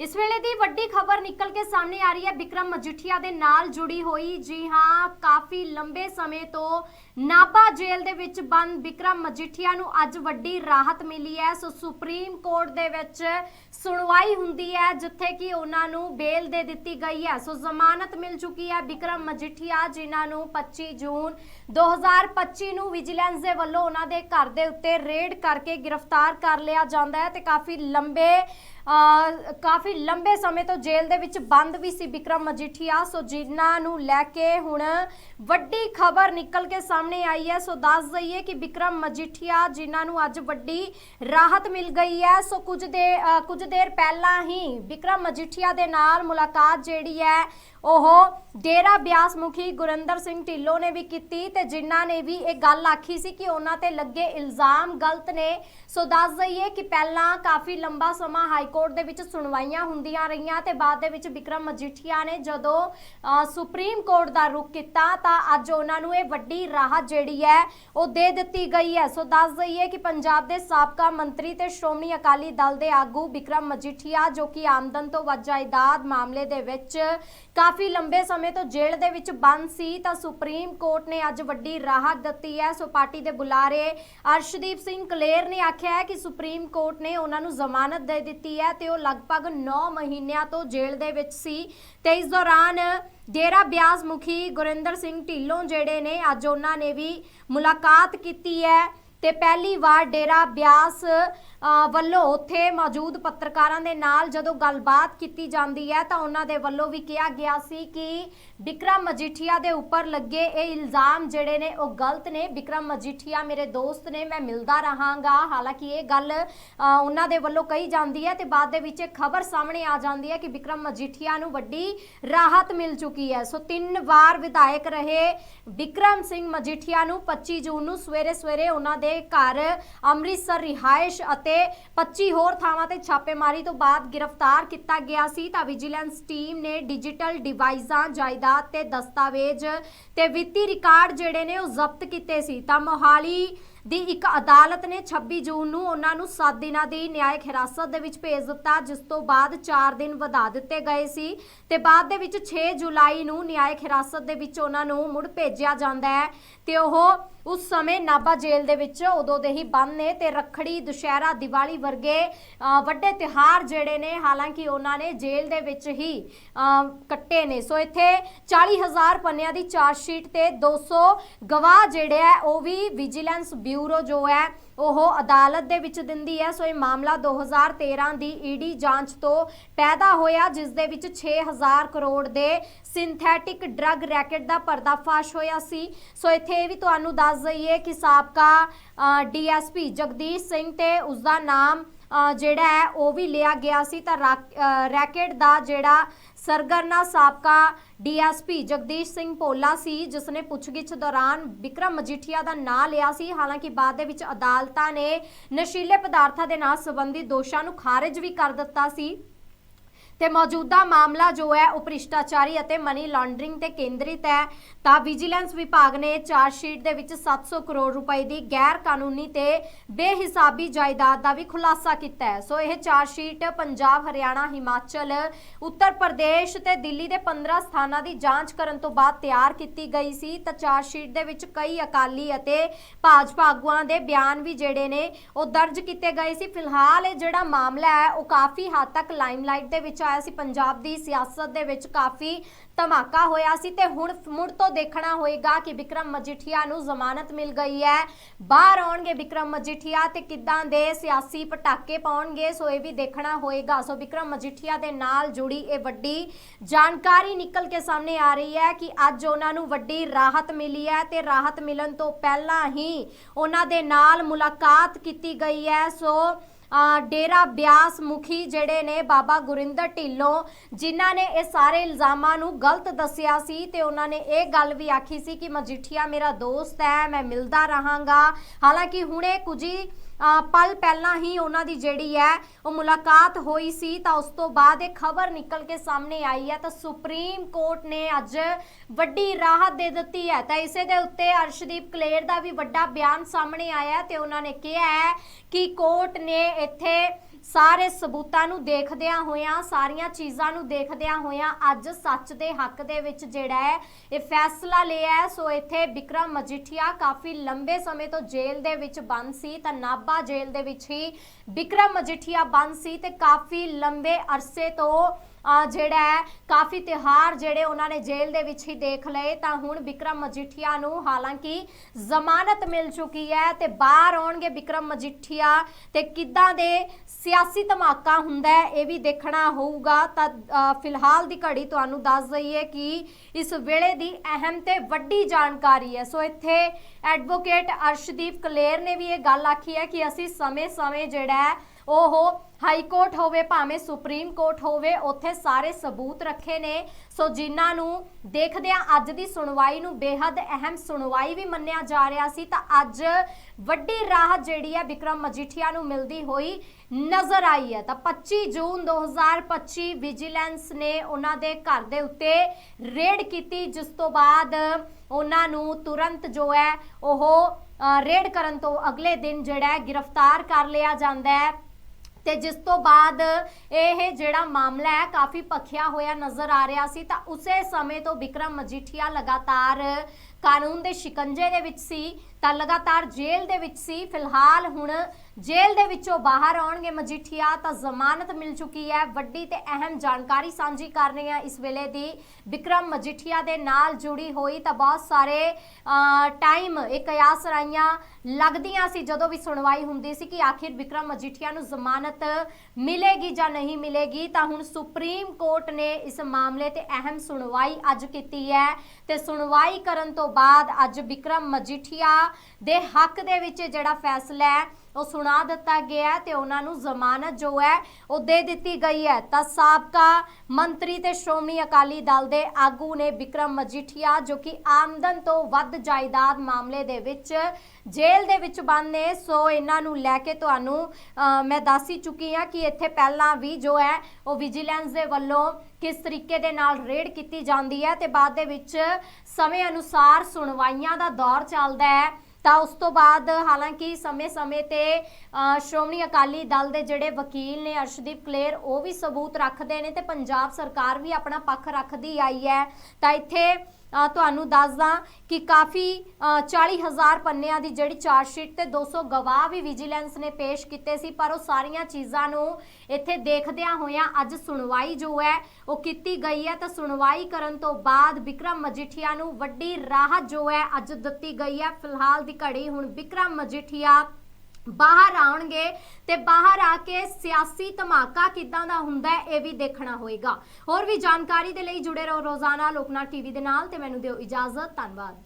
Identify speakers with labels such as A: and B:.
A: ਇਸ ਵੇਲੇ ਦੀ ਵੱਡੀ ਖਬਰ ਨਿਕਲ ਕੇ ਸਾਹਮਣੇ ਆ ਰਹੀ ਹੈ। ਵਿਕਰਮ ਮਜੀਠੀਆ ਦੇ ਨਾਲ ਜੁੜੀ ਹੋਈ, ਜੀ ਹਾਂ, ਕਾਫੀ ਲੰਬੇ ਸਮੇਂ ਤੋਂ ਨਾਭਾ ਜੇਲ੍ਹ ਦੇ ਵਿੱਚ ਬੰਦ ਵਿਕਰਮ ਮਜੀਠੀਆ ਨੂੰ ਅੱਜ ਵੱਡੀ ਰਾਹਤ ਮਿਲੀ ਹੈ। ਸੋ ਸੁਪਰੀਮ ਕੋਰਟ ਦੇ ਵਿੱਚ ਸੁਣਵਾਈ ਹੁੰਦੀ ਹੈ, ਜਿੱਥੇ ਕਿ ਉਹਨਾਂ ਨੂੰ ਬੇਲ ਦੇ ਦਿੱਤੀ ਗਈ ਹੈ। ਸੋ ਜ਼ਮਾਨਤ ਮਿਲ ਚੁੱਕੀ ਹੈ ਵਿਕਰਮ ਮਜੀਠੀਆ, ਜਿਨ੍ਹਾਂ ਨੂੰ 25 ਜੂਨ 2025 ਨੂੰ ਵਿਜੀਲੈਂਸ ਦੇ ਵੱਲੋਂ ਉਹਨਾਂ ਦੇ ਘਰ ਦੇ ਉੱਤੇ ਰੇਡ ਕਰਕੇ ਗ੍ਰਿਫਤਾਰ ਕਰ ਲਿਆ ਜਾਂਦਾ ਹੈ ਤੇ ਕਾਫੀ ਲੰਬੇ ਕਾਫੀ ਲੰਬੇ ਸਮੇਂ ਤੋਂ ਜੇਲ੍ਹ ਦੇ ਵਿੱਚ ਬੰਦ ਵੀ ਸੀ ਵਿਕਰਮ ਮਜੀਠੀਆ। ਸੋ ਜਿਨ੍ਹਾਂ ਨੂੰ ਲੈ ਕੇ ਹੁਣ ਵੱਡੀ ਖਬਰ ਨਿਕਲ ਕੇ ਸਾਹਮਣੇ ਆਈ ਹੈ, ਸੋ ਦੱਸ ਦਈਏ ਕਿ ਵਿਕਰਮ ਮਜੀਠੀਆ, ਜਿਨ੍ਹਾਂ ਨੂੰ ਅੱਜ ਵੱਡੀ ਰਾਹਤ ਮਿਲ ਗਈ ਹੈ, ਸੋ ਕੁਝ ਦੇ ਕੁਝ ਦੇਰ ਪਹਿਲਾਂ ਹੀ ਵਿਕਰਮ ਮਜੀਠੀਆ ਦੇ ਨਾਲ ਮੁਲਾਕਾਤ ਜਿਹੜੀ ਹੈ ਉਹ ਡੇਰਾ ਬਿਆਸ ਮੁਖੀ ਗੁਰਿੰਦਰ ਸਿੰਘ ਢਿੱਲੋਂ ਨੇ ਵੀ ਕੀਤੀ ਤੇ ਜਿਨ੍ਹਾਂ ਨੇ ਵੀ ਇਹ ਗੱਲ ਆਖੀ ਸੀ ਕਿ ਉਹਨਾਂ ਤੇ ਲੱਗੇ ਇਲਜ਼ਾਮ ਗਲਤ ਨੇ। ਸੋ ਦੱਸ ਦਈਏ ਕਿ ਪਹਿਲਾਂ ਕਾਫੀ ਲੰਬਾ ਸਮਾਂ ਹਾਈ ਕੋਰਟ ਦੇ ਵਿੱਚ ਸੁਣਵਾਈਆਂ ਹੁੰਦੀਆਂ ਰਹੀਆਂ ਤੇ ਬਾਅਦ ਦੇ ਵਿੱਚ ਵਿਕਰਮ ਮਜੀਠੀਆ ਨੇ ਜਦੋਂ ਸੁਪਰੀਮ ਕੋਰਟ ਦਾ ਰੁਖ ਕੀਤਾ ਤਾਂ ਅੱਜ ਉਹਨਾਂ ਨੂੰ ਇਹ ਵੱਡੀ ਰਾਹਤ ਜਿਹੜੀ ਹੈ ਉਹ ਦੇ ਦਿੱਤੀ ਗਈ ਹੈ। ਸੋ ਦੱਸ ਦਈਏ ਕਿ ਪੰਜਾਬ ਦੇ ਸਾਬਕਾ ਮੰਤਰੀ ਤੇ ਸ਼੍ਰੋਮਣੀ ਅਕਾਲੀ ਦਲ ਦੇ ਆਗੂ ਵਿਕਰਮ ਮਜੀਠੀਆ ਜੋ ਕਿ ਆਮਦਨ ਤੋਂ ਵੱਧ ਜਾਇਦਾਦ ਮਾਮਲੇ ਦੇ ਵਿੱਚ ਕਾਫੀ ਲੰਬੇ ਸਮੇਂ ਤੋਂ ਜੇਲ੍ਹ ਦੇ ਵਿੱਚ ਬੰਦ ਸੀ, ਤਾਂ ਸੁਪਰੀਮ ਕੋਰਟ ਨੇ ਅੱਜ ਵੱਡੀ ਰਾਹਤ ਦਿੱਤੀ ਹੈ। ਸੋ ਪਾਰਟੀ ਦੇ ਬੁਲਾਰੇ ਅਰਸ਼ਦੀਪ ਸਿੰਘ ਕਲੇਰ ਨੇ ਆਖਿਆ ਹੈ ਕਿ ਸੁਪਰੀਮ ਕੋਰਟ ਨੇ ਉਹਨਾਂ ਨੂੰ ਜ਼ਮਾਨਤ ਦੇ ਦਿੱਤੀ ਹੈ ਤੇ ਉਹ ਲਗਭਗ 9 ਮਹੀਨਿਆਂ ਤੋਂ ਜੇਲ੍ਹ ਦੇ ਵਿੱਚ ਸੀ। ਤੇ ਇਸ ਦੌਰਾਨ ਡੇਰਾ ਬਿਆਸ ਮੁਖੀ ਗੁਰਿੰਦਰ ਸਿੰਘ ਢਿੱਲੋਂ ਜਿਹੜੇ ਨੇ, ਅੱਜ ਉਹਨਾਂ ਨੇ ਵੀ ਮੁਲਾਕਾਤ ਕੀਤੀ ਹੈ। ਤੇ ਪਹਿਲੀ ਵਾਰ ਡੇਰਾ ਬਿਆਸ ਵੱਲੋਂ ਉੱਥੇ ਮੌਜੂਦ ਪੱਤਰਕਾਰਾਂ ਦੇ ਨਾਲ ਜਦੋਂ ਗੱਲਬਾਤ ਕੀਤੀ ਜਾਂਦੀ ਹੈ ਤਾਂ ਉਹਨਾਂ ਦੇ ਵੱਲੋਂ ਵੀ ਕਿਹਾ ਗਿਆ ਸੀ ਕਿ ਵਿਕਰਮ ਮਜੀਠੀਆ ਦੇ ਉੱਪਰ ਲੱਗੇ ਇਹ ਇਲਜ਼ਾਮ ਜਿਹੜੇ ਨੇ ਉਹ ਗਲਤ ਨੇ। ਵਿਕਰਮ ਮਜੀਠੀਆ ਮੇਰੇ ਦੋਸਤ ਨੇ, ਮੈਂ ਮਿਲਦਾ ਰਹਾਂਗਾ। ਹਾਲਾਂਕਿ ਇਹ ਗੱਲ ਉਹਨਾਂ ਦੇ ਵੱਲੋਂ ਕਹੀ ਜਾਂਦੀ ਹੈ ਤੇ ਬਾਅਦ ਦੇ ਵਿੱਚ ਖਬਰ ਸਾਹਮਣੇ ਆ ਜਾਂਦੀ ਹੈ ਕਿ ਵਿਕਰਮ ਮਜੀਠੀਆ ਨੂੰ ਵੱਡੀ ਰਾਹਤ ਮਿਲ ਚੁੱਕੀ ਹੈ। ਸੋ ਤਿੰਨ ਵਾਰ ਵਿਧਾਇਕ ਰਹੇ ਵਿਕਰਮ ਸਿੰਘ ਮਜੀਠੀਆ ਨੂੰ 25 ਜੂਨ ਨੂੰ ਸਵੇਰੇ ਸਵੇਰੇ ਉਹਨਾਂ ਦੇ ਘਰ ਅੰਮ੍ਰਿਤਸਰ ਰਿਹਾਇਸ਼ ਅਤੇ 25 ਹੋਰ ਥਾਵਾਂ ਤੇ ਛਾਪੇਮਾਰੀ ਤੋਂ ਬਾਅਦ ਗ੍ਰਿਫਤਾਰ ਕੀਤਾ ਗਿਆ ਸੀ ਤਾਂ ਵਿਜੀਲੈਂਸ ਟੀਮ ਨੇ ਡਿਜੀਟਲ ਡਿਵਾਈਸਾਂ, ਜਾਇਦਾਦ ਤੇ ਦਸਤਾਵੇਜ਼ ਤੇ ਵਿੱਤੀ ਰਿਕਾਰਡ ਜਿਹੜੇ ਨੇ ਉਹ ਜ਼ਬਤ ਕੀਤੇ ਸੀ। ਤਾਂ ਮੋਹਾਲੀ ਦੀ ਇੱਕ ਅਦਾਲਤ ਨੇ 26 ਜੂਨ ਨੂੰ ਉਹਨਾਂ ਨੂੰ 7 ਦਿਨਾਂ ਦੀ ਨਿਆਇਕ ਹਿਰਾਸਤ ਦੇ ਵਿੱਚ ਭੇਜ ਦਿੱਤਾ, ਜਿਸ ਤੋਂ ਬਾਅਦ 4 ਦਿਨ ਵਧਾ ਦਿੱਤੇ ਗਏ ਸੀ ਤੇ ਬਾਅਦ ਦੇ ਵਿੱਚ 6 ਜੁਲਾਈ ਨੂੰ ਨਿਆਇਕ ਹਿਰਾਸਤ ਦੇ ਵਿੱਚ ਉਹਨਾਂ ਨੂੰ ਮੁੜ ਭੇਜਿਆ ਜਾਂਦਾ ਹੈ ਤੇ ਉਹ ਉਸ ਸਮੇਂ ਨਾਭਾ ਜੇਲ੍ਹ ਦੇ ਵਿੱਚ ਉਦੋਂ ਦੇ ਹੀ ਬੰਦ ਨੇ ਤੇ ਰੱਖੜੀ, ਦੁਸ਼ਹਿਰਾ, ਦੀਵਾਲੀ ਵਰਗੇ ਵੱਡੇ ਤਿਹਾਰ ਜਿਹੜੇ ਨੇ, ਹਾਲਾਂਕਿ ਉਹਨਾਂ ਨੇ ਜੇਲ੍ਹ ਦੇ ਵਿੱਚ ਹੀ ਕੱਟੇ ਨੇ। ਸੋ ਇੱਥੇ 40000 ਪੰਨਿਆਂ ਦੀ ਚਾਰਜ ਸ਼ੀਟ ਤੇ 200 ਗਵਾਹ ਜਿਹੜੇ ਆ, ਉਹ ਵੀ ਵਿਜੀਲੈਂਸ ਬਿਊਰੋ ਜੋ ਹੈ, ਉਹ ਅਦਾਲਤ ਦੇ ਵਿੱਚ ਦਿੰਦੀ ਹੈ। ਸੋ ਇਹ ਮਾਮਲਾ 2013 ਦੀ ਈਡੀ ਜਾਂਚ ਤੋਂ ਪੈਦਾ ਹੋਇਆ, ਜਿਸ ਦੇ ਵਿੱਚ 6000 ਕਰੋੜ ਦੇ ਸਿੰਥੈਟਿਕ ਡਰੱਗ ਰੈਕਟ ਦਾ ਪਰਦਾਫਾਸ਼ ਹੋਇਆ ਸੀ। ਸੋ ਇੱਥੇ ਇਹ ਵੀ ਤੁਹਾਨੂੰ ਦੱਸ ਦਈਏ ਕਿ ਸਾਬਕਾ ਡੀਐਸਪੀ ਜਗਦੀਸ਼ ਸਿੰਘ ਤੇ ਉਸ ਦਾ ਨਾਮ ਜਿਹੜਾ ਹੈ, ਉਹ ਵੀ ਲਿਆ ਗਿਆ ਸੀ। ਤਾਂ ਰਾਕ- ਰੈਕੇਟ ਦਾ ਜਿਹੜਾ ਸਰਗਰਨਾ ਸਾਬਕਾ ਡੀਐਸਪੀ ਜਗਦੀਸ਼ ਸਿੰਘ ਭੋਲਾ ਸੀ ਜਿਸ ਨੇ ਪੁੱਛਗਿੱਛ ਦੌਰਾਨ ਵਿਕਰਮ ਮਜੀਠੀਆ ਦਾ ਨਾਂ ਲਿਆ ਸੀ। ਹਾਲਾਂਕਿ ਬਾਅਦ ਦੇ ਵਿੱਚ ਅਦਾਲਤਾਂ ਨੇ ਨਸ਼ੀਲੇ ਪਦਾਰਥਾਂ ਦੇ ਨਾਲ ਸੰਬੰਧੀ ਦੋਸ਼ਾਂ ਨੂੰ ਖਾਰਜ ਵੀ ਕਰ ਦਿੱਤਾ ਸੀ। ਤੇ ਮੌਜੂਦਾ ਮਾਮਲਾ ਜੋ ਹੈ ਉਹ ਭ੍ਰਿਸ਼ਟਾਚਾਰੀ ਅਤੇ ਮਨੀ ਲਾਂਡਰਿੰਗ ਤੇ ਕੇਂਦਰਿਤ ਹੈ। ਤਾਂ ਵਿਜੀਲੈਂਸ ਵਿਭਾਗ ਨੇ ਚਾਰਜ ਸ਼ੀਟ ਦੇ ਵਿੱਚ 700 ਕਰੋੜ ਰੁਪਏ ਦੀ ਗੈਰ ਕਾਨੂੰਨੀ ਤੇ ਬੇਹਿਸਾਬੀ ਜਾਇਦਾਦ ਦਾ ਵੀ ਖੁਲਾਸਾ ਕੀਤਾ ਹੈ। ਸੋ ਇਹ ਚਾਰਜ ਸ਼ੀਟ ਪੰਜਾਬ, ਹਰਿਆਣਾ, ਹਿਮਾਚਲ, ਉੱਤਰ ਪ੍ਰਦੇਸ਼ ਤੇ ਦਿੱਲੀ ਦੇ 15 ਸਥਾਨਾਂ ਦੀ ਜਾਂਚ ਕਰਨ ਤੋਂ ਬਾਅਦ ਤਿਆਰ ਕੀਤੀ ਗਈ ਸੀ। ਤਾਂ ਚਾਰਜ ਸ਼ੀਟ ਦੇ ਵਿੱਚ ਕਈ ਅਕਾਲੀ ਅਤੇ ਭਾਜਪਾ ਆਗੂਆਂ ਦੇ ਬਿਆਨ ਵੀ ਜਿਹੜੇ ਨੇ ਉਹ ਦਰਜ ਕੀਤੇ ਗਏ ਸੀ। ਫਿਲਹਾਲ ਇਹ ਜਿਹੜਾ ਮਾਮਲਾ ਹੈ, ਉਹ ਕਾਫੀ ਹੱਦ ਤੱਕ ਲਾਈਮਲਾਈਟ ਦੇ ਵਿੱਚ ਆਇਆ ਸੀ, ਪੰਜਾਬ ਦੀ ਸਿਆਸਤ ਦੇ ਵਿੱਚ ਕਾਫੀ ਧਮਾਕਾ ਹੋਇਆ ਸੀ ਤੇ ਹੁਣ ਮੁੜ ਤੋਂ ਦੇਖਣਾ ਹੋਏਗਾ ਕਿ ਵਿਕਰਮ ਮਜੀਠੀਆ ਨੂੰ ਜ਼ਮਾਨਤ ਮਿਲ ਗਈ ਹੈ। ਬਾਹਰ ਆਉਣਗੇ ਵਿਕਰਮ ਮਜੀਠੀਆ ਤੇ ਕਿੱਦਾਂ ਦੇ ਸਿਆਸੀ ਪਟਾਕੇ ਪਾਉਣਗੇ, ਸੋ ਇਹ ਵੀ ਦੇਖਣਾ ਹੋਏਗਾ। ਸੋ ਵਿਕਰਮ ਮਜੀਠੀਆ ਦੇ ਨਾਲ ਜੁੜੀ ਇਹ ਵੱਡੀ ਜਾਣਕਾਰੀ ਨਿਕਲ ਕੇ ਸਾਹਮਣੇ ਆ ਰਹੀ ਹੈ ਕਿ ਅੱਜ ਉਹਨਾਂ ਨੂੰ ਵੱਡੀ ਰਾਹਤ ਮਿਲੀ ਹੈ ਤੇ ਰਾਹਤ ਮਿਲਣ ਤੋਂ ਪਹਿਲਾਂ ਹੀ ਉਹਨਾਂ ਦੇ ਨਾਲ ਮੁਲਾਕਾਤ ਕੀਤੀ ਗਈ ਹੈ। ਸੋ ਡੇਰਾ ਬਿਆਸ ਮੁਖੀ ਜਿਹੜੇ ਨੇ ਬਾਬਾ ਗੁਰਿੰਦਰ ਢਿੱਲੋਂ, ਜਿਨ੍ਹਾਂ ਨੇ ਇਹ ਸਾਰੇ ਇਲਜ਼ਾਮਾਂ ਨੂੰ ਗਲਤ ਦੱਸਿਆ ਸੀ ਤੇ ਉਹਨਾਂ ਨੇ ਇਹ ਗੱਲ ਵੀ ਆਖੀ ਸੀ ਕਿ ਮਜੀਠੀਆ ਮੇਰਾ ਦੋਸਤ ਹੈ, ਮੈਂ ਮਿਲਦਾ ਰਹਾਂਗਾ। ਹਾਲਾਂਕਿ ਹੁਣੇ ਕੁਝ ਹੀ ਪਲ ਪਹਿਲਾਂ ਹੀ ਉਹਨਾਂ ਦੀ ਜਿਹੜੀ ਹੈ ਉਹ ਮੁਲਾਕਾਤ ਹੋਈ ਸੀ, ਤਾਂ ਉਸ ਤੋਂ ਬਾਅਦ ਇਹ ਖਬਰ ਨਿਕਲ ਕੇ ਸਾਹਮਣੇ ਆਈ ਹੈ, ਤਾਂ ਸੁਪਰੀਮ ਕੋਰਟ ਨੇ ਅੱਜ ਵੱਡੀ ਰਾਹਤ ਦੇ ਦਿੱਤੀ ਹੈ। ਤਾਂ ਇਸੇ ਦੇ ਉੱਤੇ ਅਰਸ਼ਦੀਪ ਕਲੇਰ ਦਾ ਵੀ ਵੱਡਾ ਬਿਆਨ ਸਾਹਮਣੇ ਆਇਆ ਹੈ ਤੇ ਉਹਨਾਂ ਨੇ ਕਿਹਾ ਹੈ ਕਿ ਕੋਰਟ ਨੇ ਇੱਥੇ ਸਾਰੇ ਸਬੂਤਾਂ ਨੂੰ ਦੇਖਦਿਆਂ ਹੋਇਆਂ, ਸਾਰੀਆਂ ਚੀਜ਼ਾਂ ਨੂੰ ਦੇਖਦਿਆਂ ਹੋਇਆਂ ਅੱਜ ਸੱਚ ਦੇ ਹੱਕ ਦੇ ਵਿੱਚ ਜਿਹੜਾ ਹੈ, ਇਹ ਫੈਸਲਾ ਲਿਆ ਹੈ। ਸੋ ਇੱਥੇ ਵਿਕਰਮ ਮਜੀਠੀਆ ਕਾਫੀ ਲੰਬੇ ਸਮੇਂ ਤੋਂ ਜੇਲ੍ਹ ਦੇ ਵਿੱਚ ਬੰਦ ਸੀ ਤਾਂ ਨਾਭਾ ਜੇਲ੍ਹ ਦੇ ਵਿੱਚ ਹੀ ਵਿਕਰਮ ਮਜੀਠੀਆ ਬੰਦ ਸੀ ਤੇ ਕਾਫੀ ਲੰਬੇ ਅਰਸੇ ਤੋਂ ਜਿਹੜਾ ਹੈ, ਕਾਫੀ ਤਿਹਾਰ ਜਿਹੜੇ ਉਹਨਾਂ ਨੇ ਜੇਲ੍ਹ ਦੇ ਵਿੱਚ ਹੀ ਦੇਖ ਲਏ, ਤਾਂ ਹੁਣ ਵਿਕਰਮ ਮਜੀਠੀਆ ਨੂੰ ਹਾਲਾਂਕਿ ਜ਼ਮਾਨਤ ਮਿਲ ਚੁੱਕੀ ਹੈ ਤੇ ਬਾਹਰ ਆਉਣਗੇ ਵਿਕਰਮ ਮਜੀਠੀਆ। ਤੇ ਕਿੱਦਾਂ ਦੇ ਸਿਆਸੀ ਧਮਾਕਾ ਹੁੰਦਾ ਇਹ ਵੀ ਦੇਖਣਾ ਹੋਊਗਾ। ਤਾਂ ਫਿਲਹਾਲ ਦੀ ਘੜੀ ਤੁਹਾਨੂੰ ਦੱਸ ਦਈਏ ਕਿ ਇਸ ਵੇਲੇ ਦੀ ਅਹਿਮ ਤੇ ਵੱਡੀ ਜਾਣਕਾਰੀ ਹੈ। ਸੋ ਇੱਥੇ ਐਡਵੋਕੇਟ ਅਰਸ਼ਦੀਪ ਕਲੇਰ ਨੇ ਵੀ ਇਹ ਗੱਲ ਆਖੀ ਹੈ ਕਿ ਅਸੀਂ ਸਮੇਂ-ਸਮੇਂ ਜਿਹੜਾ ਉਹ ਹਾਈ ਕੋਰਟ ਹੋਵੇ, ਭਾਵੇਂ ਸੁਪਰੀਮ ਕੋਰਟ ਹੋਵੇ, ਉੱਥੇ ਸਾਰੇ ਸਬੂਤ ਰੱਖੇ ਨੇ। ਸੋ ਜਿਨ੍ਹਾਂ ਨੂੰ ਦੇਖਦਿਆਂ ਅੱਜ ਦੀ ਸੁਣਵਾਈ ਨੂੰ ਬੇहद ਅਹਿਮ ਸੁਣਵਾਈ ਵੀ ਮੰਨਿਆ ਜਾ ਰਿਹਾ ਸੀ, ਤਾਂ ਅੱਜ ਵੱਡੀ ਰਾਹਤ ਜਿਹੜੀ ਹੈ ਵਿਕਰਮ ਮਜੀਠੀਆ ਨੂੰ ਮਿਲਦੀ ਹੋਈ ਨਜ਼ਰ ਆਈ ਹੈ। ਤਾਂ 25 ਜੂਨ 2025 ਵਿਜੀਲੈਂਸ ਨੇ ਉਹਨਾਂ ਦੇ ਘਰ ਦੇ ਉੱਤੇ ਰੇਡ ਕੀਤੀ, ਜਿਸ ਤੋਂ ਬਾਅਦ ਉਹਨਾਂ ਨੂੰ ਤੁਰੰਤ ਜੋ ਹੈ ਉਹ ਰੇਡ ਕਰਨ ਤੋਂ ਅਗਲੇ ਦਿਨ ਜਿਹੜਾ ਗ੍ਰਿਫਤਾਰ ਕਰ ਲਿਆ ਜਾਂਦਾ ਹੈ। ਤੇ ਜਿਸ ਤੋਂ ਬਾਅਦ ਇਹ ਜਿਹੜਾ ਮਾਮਲਾ ਹੈ, ਕਾਫੀ ਭਖਿਆ ਹੋਇਆ ਨਜ਼ਰ ਆ ਰਿਹਾ ਸੀ। ਤਾਂ ਉਸੇ ਸਮੇਂ ਤੋਂ ਵਿਕਰਮ ਮਜੀਠੀਆ ਲਗਾਤਾਰ ਕਾਨੂੰਨ ਦੇ ਸ਼ਿਕੰਜੇ ਦੇ ਵਿੱਚ ਸੀ। ਤਾਂ ਲਗਾਤਾਰ ਜੇਲ੍ਹ ਦੇ ਵਿੱਚ ਸੀ। ਫਿਲਹਾਲ ਹੁਣ ਜੇਲ੍ਹ ਦੇ ਵਿੱਚੋਂ ਬਾਹਰ ਆਉਣਗੇ ਮਜੀਠੀਆ, ਤਾਂ ਜ਼ਮਾਨਤ ਮਿਲ ਚੁੱਕੀ ਹੈ। ਵੱਡੀ ਤੇ ਅਹਿਮ ਜਾਣਕਾਰੀ ਸਾਂਝੀ ਕਰ ਰਹੇ ਹਾਂ ਇਸ ਵੇਲੇ ਦੀ। ਵਿਕਰਮ ਮਜੀਠੀਆ ਦੇ ਨਾਲ ਜੁੜੀ ਹੋਈ ਤਾਂ ਬਹੁਤ ਸਾਰੇ ਟਾਈਮ ਇਹ ਕਿਆਸ ਲੱਗਦੀਆਂ ਸੀ, ਜਦੋਂ ਵੀ ਸੁਣਵਾਈ ਹੁੰਦੀ ਸੀ ਕਿ ਆਖਿਰ ਵਿਕਰਮ ਮਜੀਠੀਆ ਨੂੰ ਜ਼ਮਾਨਤ ਮਿਲੇਗੀ ਜਾਂ ਨਹੀਂ ਮਿਲੇਗੀ। ਤਾਂ ਹੁਣ ਸੁਪਰੀਮ ਕੋਰਟ ਨੇ ਇਸ ਮਾਮਲੇ ਤੇ ਅਹਿਮ ਸੁਣਵਾਈ ਅੱਜ ਕੀਤੀ ਹੈ ਤੇ ਸੁਣਵਾਈ ਕਰਨ ਤੋਂ ਬਾਅਦ ਅੱਜ ਵਿਕਰਮ ਮਜੀਠੀਆ ਦੇ ਹੱਕ ਦੇ ਵਿੱਚ ਜਿਹੜਾ ਫੈਸਲਾ ਹੈ, ਉਹ ਸੁਣਾ ਦਿੱਤਾ ਗਿਆ ਹੈ ਤੇ ਉਹਨਾਂ ਨੂੰ ਜ਼ਮਾਨਤ ਜੋ ਹੈ, ਉਹ ਦੇ ਦਿੱਤੀ ਗਈ ਹੈ। ਤਾਂ ਸਾਬਕਾ ਮੰਤਰੀ ਤੇ ਸ਼੍ਰੋਮਣੀ ਅਕਾਲੀ ਦਲ ਦੇ ਆਗੂ ਨੇ ਵਿਕਰਮ ਮਜੀਠੀਆ, ਜੋ ਕਿ ਆਮਦਨ ਤੋਂ ਵੱਧ ਜਾਇਦਾਦ ਮਾਮਲੇ ਦੇ ਵਿੱਚ ਜੇਲ੍ਹ ਦੇ ਵਿੱਚ ਬੰਦ ਨੇ, ਸੋ ਇਹਨਾਂ ਨੂੰ ਲੈ ਕੇ ਤੁਹਾਨੂੰ ਮੈਂ ਦੱਸ ਹੀ ਚੁੱਕੀ ਹਾਂ ਕਿ ਇੱਥੇ ਪਹਿਲਾਂ ਵੀ ਜੋ ਹੈ, ਉਹ ਵਿਜੀਲੈਂਸ ਦੇ ਵੱਲੋਂ ਕਿਸ ਤਰੀਕੇ ਦੇ ਨਾਲ ਰੇਡ ਕੀਤੀ ਜਾਂਦੀ ਹੈ ਤੇ ਬਾਅਦ ਦੇ ਵਿੱਚ ਸਮੇਂ ਅਨੁਸਾਰ ਸੁਣਵਾਈਆਂ ਦਾ ਦੌਰ ਚੱਲਦਾ ਹੈ। ਤਾਂ ਉਸ ਤੋਂ ਬਾਅਦ ਹਾਲਾਂਕਿ ਸਮੇਂ-ਸਮੇਂ ਤੇ ਸ਼੍ਰੋਮਣੀ ਅਕਾਲੀ ਦਲ ਦੇ ਜਿਹੜੇ ਵਕੀਲ ਨੇ ਅਰਸ਼ਦੀਪ ਕਲੇਰ, ਉਹ ਵੀ ਸਬੂਤ ਰੱਖਦੇ ਨੇ ਤੇ ਪੰਜਾਬ ਸਰਕਾਰ ਵੀ ਆਪਣਾ ਪੱਖ ਰੱਖਦੀ ਆਈ ਹੈ। ਤਾਂ ਇੱਥੇ ਤੁਹਾਨੂੰ ਦੱਸਦਾ ਕਿ ਕਾਫੀ ਅ, 40000 ਪੰਨਿਆਂ ਦੀ ਜਿਹੜੀ ਚਾਰਜ ਸ਼ੀਟ ਤੇ 200 ਗਵਾਹ ਵੀ ਵਿਜੀਲੈਂਸ ਨੇ ਪੇਸ਼ ਕੀਤੇ ਸੀ ਪਰ ਉਹ ਸਾਰੀਆਂ ਚੀਜ਼ਾਂ ਨੂੰ ਇੱਥੇ ਦੇਖਦਿਆਂ ਹੋਇਆਂ ਅੱਜ ਸੁਣਵਾਈ ਜੋ ਹੈ ਉਹ ਕੀਤੀ ਗਈ ਹੈ। ਤਾਂ ਸੁਣਵਾਈ ਕਰਨ ਤੋਂ ਬਾਅਦ ਵਿਕਰਮ ਮਜੀਠੀਆ ਨੂੰ ਵੱਡੀ ਰਾਹਤ ਜੋ ਹੈ ਅੱਜ ਦਿੱਤੀ ਗਈ ਹੈ। ਫਿਲਹਾਲ ਦੀ ਘੜੀ ਹੁਣ ਵਿਕਰਮ ਮਜੀਠੀਆ ਬਾਹਰ ਆਉਣਗੇ ਤੇ ਬਾਹਰ ਆ ਕੇ ਸਿਆਸੀ ਧਮਾਕਾ ਕਿਦਾਂ ਦਾ ਹੁੰਦਾ ਇਹ ਵੀ ਦੇਖਣਾ ਹੋਏਗਾ। ਹੋਰ ਵੀ ਜਾਣਕਾਰੀ ਦੇ ਲਈ ਜੁੜੇ ਰਹੋ ਰੋਜ਼ਾਨਾ ਲੋਕਨਾਥ ਟੀਵੀ ਦੇ ਨਾਲ ਤੇ ਮੈਨੂੰ ਦਿਓ ਇਜਾਜ਼ਤ, ਧੰਨਵਾਦ।